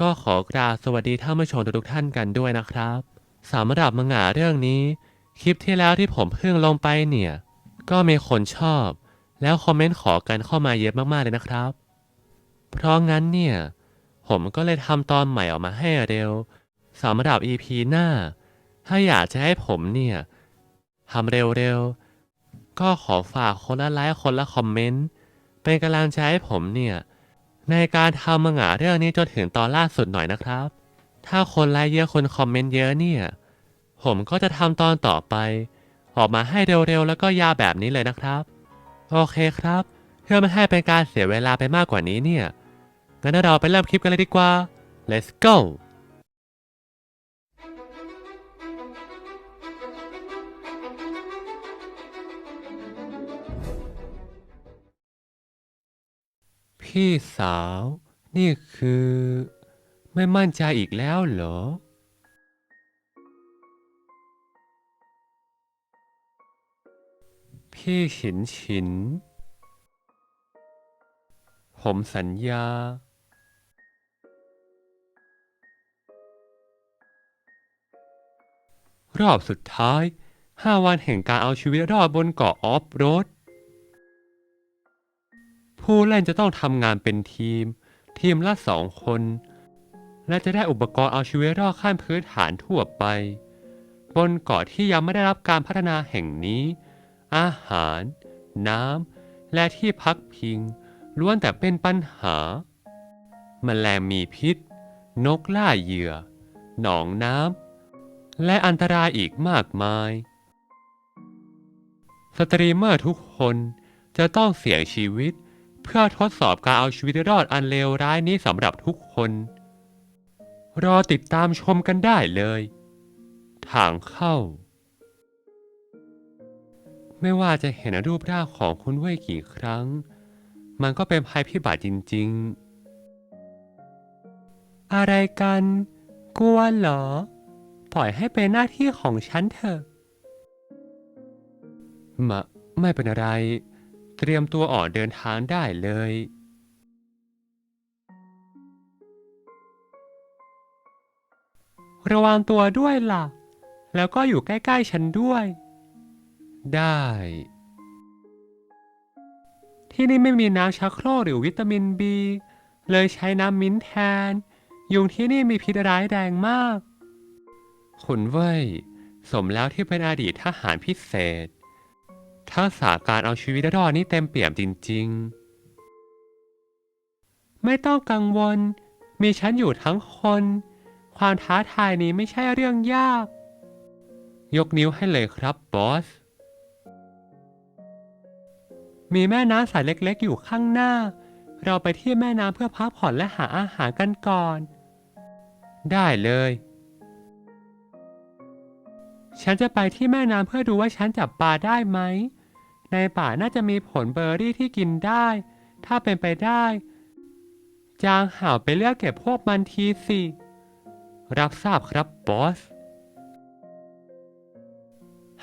ก็ขอกราบสวัสดีท่านผู้ชมทุกท่านกันด้วยนะครับสำหรับมังงะเรื่องนี้ คลิปที่แล้วที่ผมเพิ่งลงไปเนี่ย ก็มีคนชอบ แล้วคอมเมนต์ขอกันเข้ามาเยอะมากๆเลยนะครับ เพราะงั้นเนี่ย ผมก็เลยทำตอนใหม่ออกมาให้เร็วสำหรับ EP หน้า ถ้าอยากจะให้ผมเนี่ยทำเร็วๆก็ขอฝากคนละไลค์คนละคอมเมนต์เป็นกำลังใจให้ผมเนี่ย ในการทำมังงะเรื่องนี้จนถึงตอนล่าสุดหน่อยนะครับ ถ้าคนไลค์เยอะคนคอมเมนต์เยอะเนี่ย ผมก็จะทำตอนต่อไป ออกมาให้เร็วๆแล้วก็ยาวแบบนี้เลยนะครับ โอเคครับ เพื่อไม่ให้เป็นการเสียเวลาไปมากกว่านี้เนี่ยงั้นเราไปเริ่มคลิปกันเลยดีกว่า let's go พี่สาว นี่คือ ไม่มั่นใจอีกแล้วเหรอ พี่ฉินฉิน ผมสัญญา รอบสุดท้าย5วันแห่งการเอาชีวิตรอดบนเกาะออฟโรด ผู้เล่นจะต้องทำงานเป็นทีม ทีมละสองคน และจะได้อุปกรณ์เอาชีวิตรอดขั้นพื้นฐานทั่วไป บนเกาะที่ยังไม่ได้รับการพัฒนาแห่งนี้ อาหาร น้ำ และที่พักพิง ล้วนแต่เป็นปัญหา แมลงมีพิษ นกล่าเหยื่อ หนองน้ำ และอันตรายอีกมากมาย สตรีมเมอร์ทุกคนจะต้องเสี่ยงชีวิต เพื่อทดสอบการเอาชีวิตรอดอันเลวร้ายนี้สำหรับทุกคน รอติดตามชมกันได้เลย ทางเข้า ไม่ว่าจะเห็นรูปร่างของคุณเว่ยกี่ครั้ง มันก็เป็นภัยพิบัติจริง ๆ อะไรกัน กลัวเหรอ ปล่อยให้เป็นหน้าที่ของฉันเถอะมะไม่เป็นอะไร เตรียมตัวออกเดินทางได้เลย ระวังตัวด้วยล่ะ แล้วก็อยู่ใกล้ๆฉันด้วย ได้ ที่นี่ไม่มีน้ำชักโครกหรือวิตามินบี เลยใช้น้ำมิ้นท์แทน ยุงที่นี่มีพิษร้ายแรงมาก คุณเว้ย สมแล้วที่เป็นอดีตทหารพิเศษ ทักษะการเอาชีวิตรอดนี่เต็มเปี่ยมจริง ๆ ไม่ต้องกังวล มีฉันอยู่ทั้งคน ความท้าทายนี้ไม่ใช่เรื่องยาก ยกนิ้วให้เลยครับ บอส มีแม่น้ำสายเล็กๆ อยู่ข้างหน้า เราไปที่แม่น้ำเพื่อพักผ่อนและหาอาหารกันก่อน ได้เลยฉันจะไปที่แม่น้ำเพื่อดูว่าฉันจับปลาได้ไหม ในป่าน่าจะมีผลเบอร์รี่ที่กินได้ ถ้าเป็นไปได้ จางห่าวไปเลือกเก็บพวกมันทีสิ รับทราบครับบอส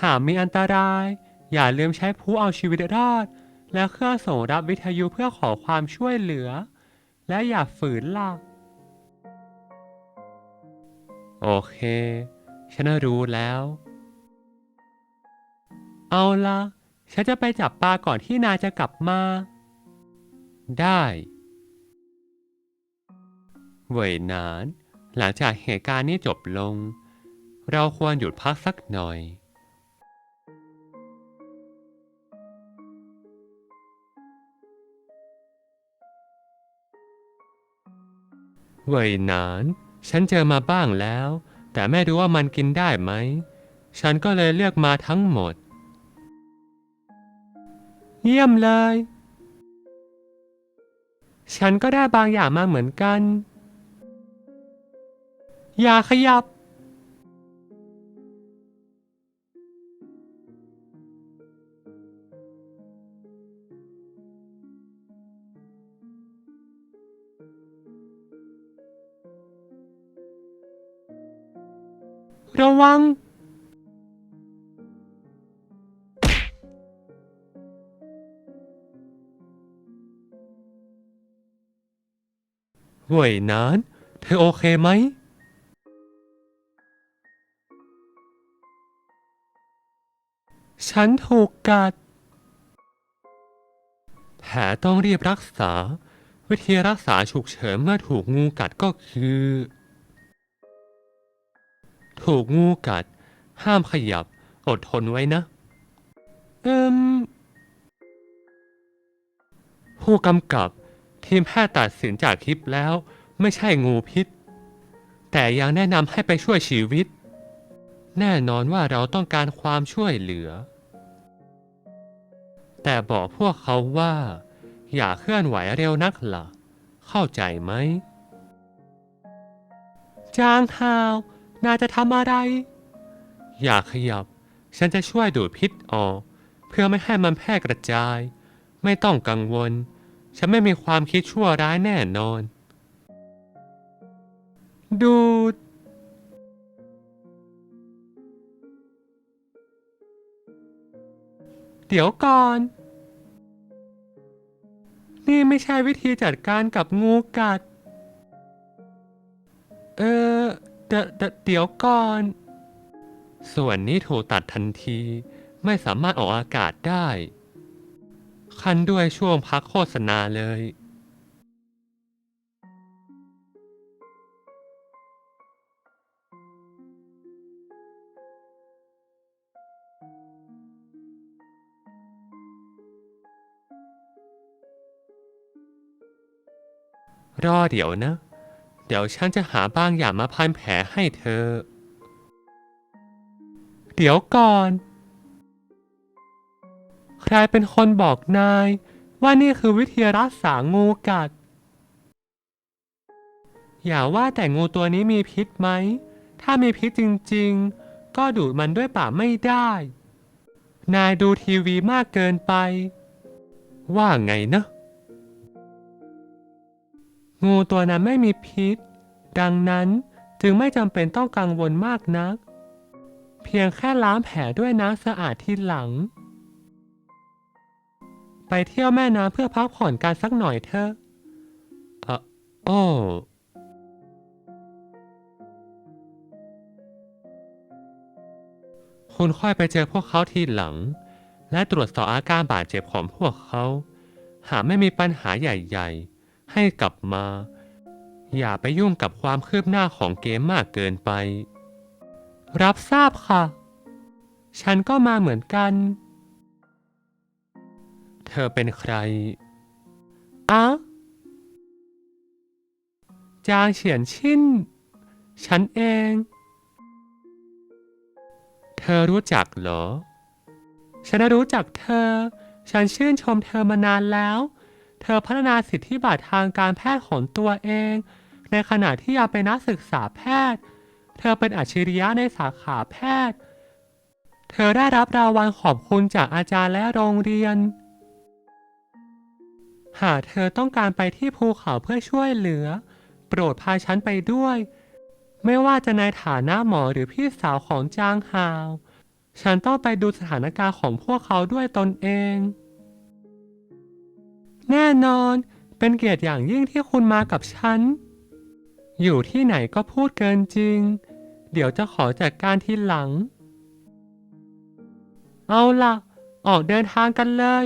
หากมีอันตราย อย่าลืมใช้ผู้เอาชีวิตรอด และเครื่องส่งรับวิทยุเพื่อขอความช่วยเหลือ และอย่าฝืนล่ะโอเค ฉันรู้แล้ว เอาละ ฉันจะไปจับปลาก่อนที่นายจะกลับมา ได้เว่ยนาน หลังจากเหตุการณ์นี้จบลง เราควรหยุดพักสักหน่อย เว่ยนาน ฉันเจอมาบ้างแล้ว แต่ไม่รู้ว่ามันกินได้ไหม ฉันก็เลยเลือกมาทั้งหมด เยี่ยมเลย ฉันก็ได้บางอย่างมาเหมือนกัน อย่าขยับ ระวัง เว่ยนาน เธอโอเคไหม ฉันถูกกัด แผลต้องรีบรักษา วิธีรักษาฉุกเฉินเมื่อถูกงูกัดก็คือ ถูกงูกัด ห้ามขยับ อดทนไว้นะ เอิมผู้กำกับ ทีมแพทย์ตัดสินจากคลิปแล้ว ไม่ใช่งูพิษ แต่ยังแนะนำให้ไปช่วยชีวิต แน่นอนว่าเราต้องการความช่วยเหลือ แต่บอกพวกเขาว่า อย่าเคลื่อนไหวเร็วนักล่ะ เข้าใจไหม จางฮาวน่าจะทำอะไร อย่าขยับ ฉันจะช่วยดูดพิษออก เพื่อไม่ให้มันแพร่กระจาย ไม่ต้องกังวล ฉันไม่มีความคิดชั่วร้ายแน่นอน ดูด เดี๋ยวก่อน นี่ไม่ใช่วิธีจัดการกับงูกัด เออเดเดเดี๋ยวก่อน ส่วนนี้ถูกตัดทันที ไม่สามารถออกอากาศได้ คันด้วยช่วงพักโฆษณาเลย รอเดี๋ยวนะ เดี๋ยวฉันจะหาบางอย่างมาพันแผลให้เธอ เดี๋ยวก่อน ใครเป็นคนบอกนาย ว่านี่คือวิธีรักษางูกัด อย่าว่าแต่งูตัวนี้มีพิษไหม ถ้ามีพิษจริงๆ ก็ดูดมันด้วยปากไม่ได้ นายดูทีวีมากเกินไป ว่าไงนะ งูตัวนั้นไม่มีพิษ ดังนั้นจึงไม่จำเป็นต้องกังวลมากนัก เพียงแค่ล้างแผลด้วยน้ำสะอาดทีหลัง ไปเที่ยวแม่น้ำเพื่อพักผ่อนกันสักหน่อยเถอะเออโอ้คุณค่อยไปเจอพวกเขาทีหลัง และตรวจสอบอาการบาดเจ็บของพวกเขา หากไม่มีปัญหาใหญ่ๆ ให้กลับมา อย่าไปยุ่งกับความคืบหน้าของเกมมากเกินไป รับทราบค่ะ ฉันก็มาเหมือนกัน เธอเป็นใครอะจางเฉียนชินฉันเอง เธอรู้จักเหรอ ฉันรู้จักเธอ ฉันชื่นชมเธอมานานแล้ว เธอพัฒนาสิทธิบัตรทางการแพทย์ของตัวเอง ในขณะที่ยังเป็นนักศึกษาแพทย์ เธอเป็นอัจฉริยะในสาขาแพทย์ เธอได้รับรางวัลขอบคุณจากอาจารย์และโรงเรียน หากเธอต้องการไปที่ภูเขาเพื่อช่วยเหลือ โปรดพาฉันไปด้วย ไม่ว่าจะในฐานะหมอหรือพี่สาวของจางฮาว ฉันต้องไปดูสถานการณ์ของพวกเขาด้วยตนเอง แน่นอน เป็นเกียรติอย่างยิ่งที่คุณมากับฉัน อยู่ที่ไหนก็พูดเกินจริง เดี๋ยวจะขอจัดการทีหลัง เอาล่ะ ออกเดินทางกันเลย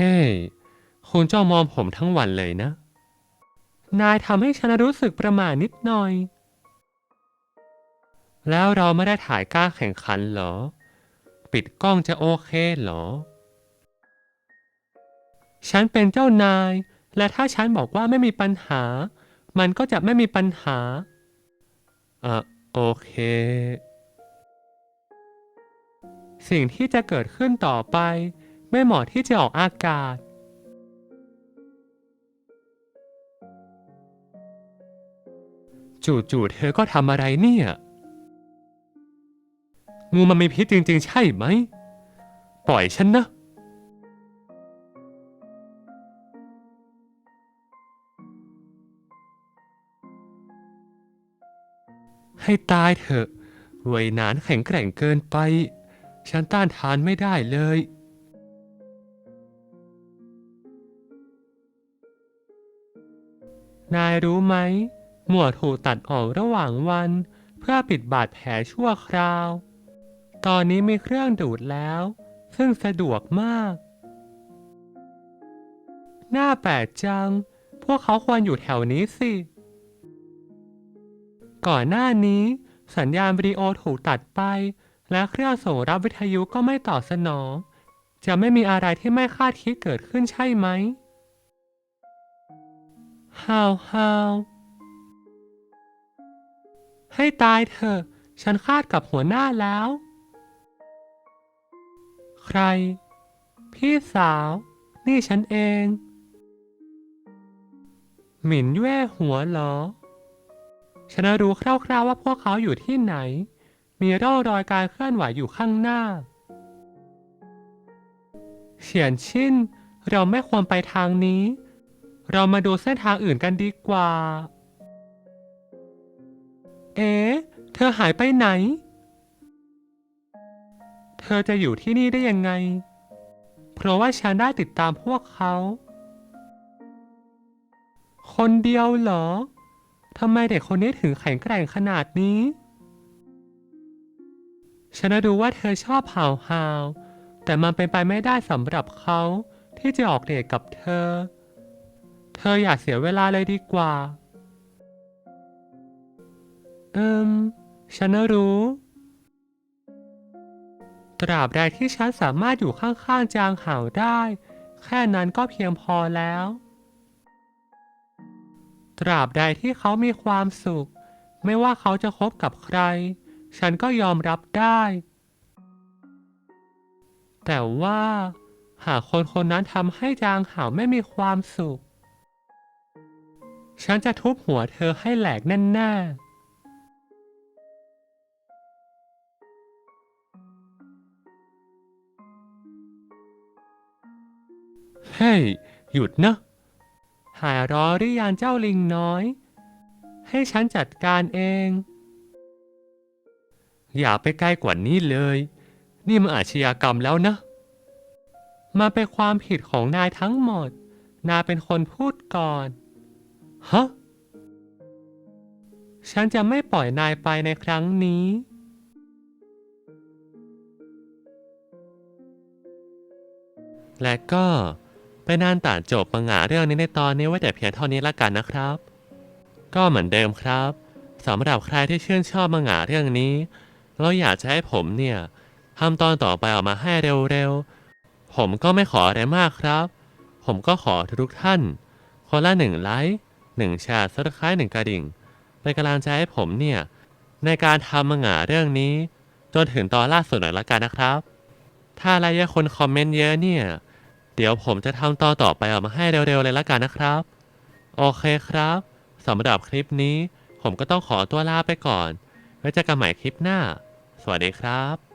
เฮ้คุณจ้ามองผมทั้งวันเลยนะ นายทำให้ฉันรู้สึกประหม่านิดหน่อย แล้วเราไม่ได้ถ่ายกล้าแข่งขันเหรอ ปิดกล้องจะโอเคเหรอ ฉันเป็นเจ้านาย และถ้าฉันบอกว่าไม่มีปัญหา มันก็จะไม่มีปัญหาอะโอเคสิ่งที่จะเกิดขึ้นต่อไป ไม่เหมาะที่จะออกอากาศ จู่ๆเธอก็ทำอะไรเนี่ย งูมันมีพิษจริง ๆ ใช่ไหม ปล่อยฉันนะ ให้ตายเถอะเวยนานแข็งแกร่งเกินไป ฉันต้านทานไม่ได้เลย นายรู้ไหม หมวดถูกตัดออกระหว่างวัน เพื่อปิดบาดแผลชั่วคราว ตอนนี้มีเครื่องดูดแล้ว ซึ่งสะดวกมาก น่าแปลกจัง พวกเขาควรอยู่แถวนี้สิ ก่อนหน้านี้ สัญญาณวิดีโอถูกตัดไป และเครื่องส่งรับวิทยุก็ไม่ตอบสนอง จะไม่มีอะไรที่ไม่คาดคิดเกิดขึ้นใช่ไหม ฮาวฮาวให้ตายเถอะ ฉันคาดกับหัวหน้าแล้ว ใคร พี่สาว นี่ฉันเอง หมินแย่หัวเหรอ ฉันรู้คร่าวๆว่าพวกเขาอยู่ที่ไหน มีร่องรอยการเคลื่อนไหวอยู่ข้างหน้า เฉียนชินเราไม่ควรไปทางนี้ เรามาดูเส้นทางอื่นกันดีกว่า เอ๊ะเธอหายไปไหน เธอจะอยู่ที่นี่ได้ยังไง เพราะว่าฉันได้ติดตามพวกเขา คนเดียวเหรอ ทำไมเด็กคนนี้ถึงแข็งแกร่งขนาดนี้ ฉันรู้ว่าเธอชอบห่าวหาวๆแต่มันเป็นไปไม่ได้สำหรับเขาที่จะออกเดทกับเธอ เธออย่าเสียเวลาเลยดีกว่า เอิมฉันรู้ ตราบใดที่ฉันสามารถอยู่ข้างๆจางห่าวได้ แค่นั้นก็เพียงพอแล้ว ตราบใดที่เขามีความสุข ไม่ว่าเขาจะคบกับใคร ฉันก็ยอมรับได้ แต่ว่า หากคนคนนั้นทำให้จางห่าวไม่มีความสุข ฉันจะทุบหัวเธอให้แหลกแน่ๆเฮ้ย หยุดนะ หายร้อหรือยังเจ้าลิงน้อย ให้ฉันจัดการเอง อย่าไปใกล้กว่านี้เลย นี่มันอาชญากรรมแล้วนะ มาเป็นความผิดของนายทั้งหมด นายเป็นคนพูดก่อน ฮะ ฉันจะไม่ปล่อยนายไปในครั้งนี้ และก็เป็นอันตัดจบปังหาเรื่องนี้ในตอนนี้ไว้แต่เพียงเท่านี้ละกันนะครับ ก็เหมือนเดิมครับสำหรับใครที่ชื่นชอบมังงะเรื่องนี้ แล้วอยากจะให้ผมเนี่ยทำตอนต่อไปออกมาให้เร็วๆ ผมก็ไม่ขออะไรมากครับ ผมก็ขอทุกท่าน คนละหนึ่งไลค์ หนึ่งแชร์ซับสไครต์หนึ่งกระดิ่งเป็นกำลังใจให้ผมเนี่ย ในการทำมังงะเรื่องนี้ จนถึงตอนล่าสุดหน่อยละกันนะครับ ถ้าอะไรเยอะคนคอมเมนต์เยอะเนี่ย เดี๋ยวผมจะทำตอนต่อไปออกมาให้เร็วๆเลยละกันนะครับ โอเคครับสำหรับคลิปนี้ ผมก็ต้องขอตัวลาไปก่อนไว้เจอกันใหม่คลิปหน้า สวัสดีครับ